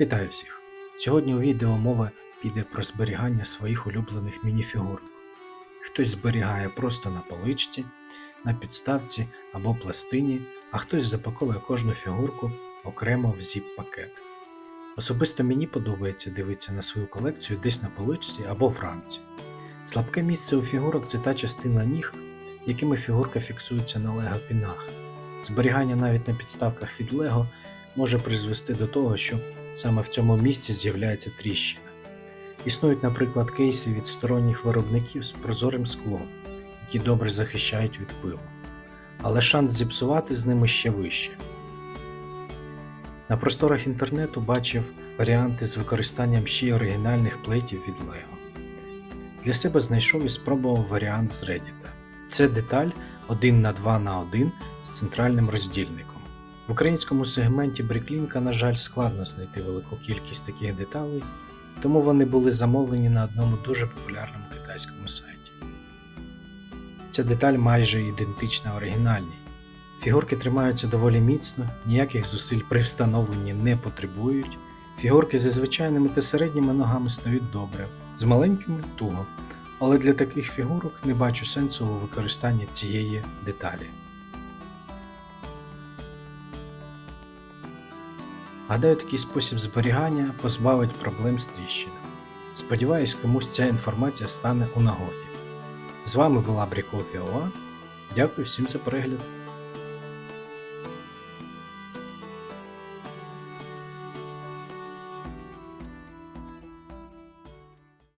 Вітаю всіх! Сьогодні у відео мова піде про зберігання своїх улюблених мініфігурок. Хтось зберігає просто на поличці, на підставці або пластині, а хтось запаковує кожну фігурку окремо в зіп-пакет. Особисто мені подобається дивитися на свою колекцію десь на поличці або в рамці. Слабке місце у фігурок це та частина ніг, якими фігурка фіксується на лего пінах. Зберігання навіть на підставках від лего може призвести до того, що саме в цьому місці з'являється тріщина. Існують, наприклад, кейси від сторонніх виробників з прозорим склом, які добре захищають від пилу, але шанс зіпсувати з ними ще вище. На просторах інтернету бачив варіанти з використанням ще й оригінальних плейтів від Lego. Для себе знайшов і спробував варіант з Reddit. Це деталь 1 на 2 на 1 з центральним роздільником. В українському сегменті Бріклінка, на жаль, складно знайти велику кількість таких деталей, тому вони були замовлені на одному дуже популярному китайському сайті. Ця деталь майже ідентична оригінальній. Фігурки тримаються доволі міцно, ніяких зусиль при встановленні не потребують. Фігурки зі звичайними та середніми ногами стають добре, з маленькими туго. Але для таких фігурок не бачу сенсу у використанні цієї деталі. Гадаю, такий спосіб зберігання позбавить проблем з тріщинами. Сподіваюсь, комусь ця інформація стане у нагоді. З вами була Бріклопіова. Дякую всім за перегляд.